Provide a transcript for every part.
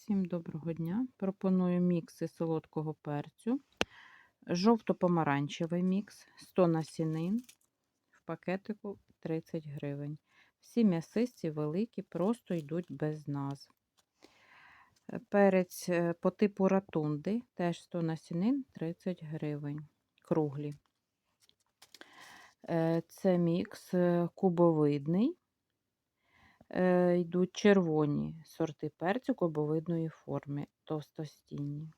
Всім доброго дня. Пропоную мікси солодкого перцю. Жовто-помаранчевий мікс, 100 насінин, в пакетику 30 гривень. Всі м'ясисті великі, просто йдуть без назв. Е, Перець е, по типу ратунди, теж 100 насінин, 30 гривень. Круглі. Е, Це мікс кубовидний. Е, Йдуть червоні сорти перцю кубовидної форми, товстостінні.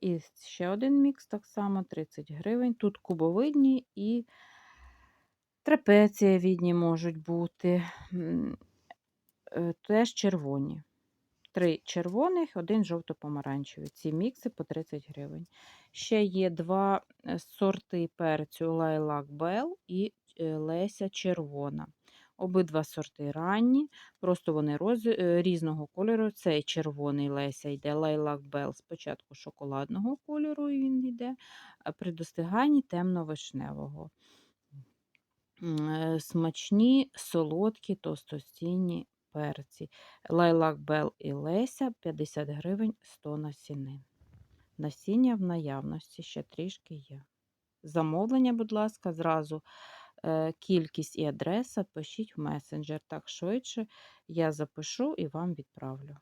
І ще один мікс так само 30 гривень. Тут кубовидні і трапецієвідні можуть бути. Е, Теж червоні. Три червоних, один жовто-помаранчевий. Ці мікси по 30 гривень. Ще є два е, сорти перцю Лайлак Бел і Леся Червона. Обидва сорти ранні, просто вони роз... е, різного кольору. Цей червоний Леся йде Лайлак Бел спочатку шоколадного кольору він йде, а при достиганні темно-вишневого. Е, Смачні, солодкі, товстостійні перці. Лайлак Бел і Леся 50 гривень 100 насінин. Насіння в наявності ще трішки є. Замовлення, будь ласка, зразу кількість і адреса пишіть в месенджер. Так швидше я запишу і вам відправлю.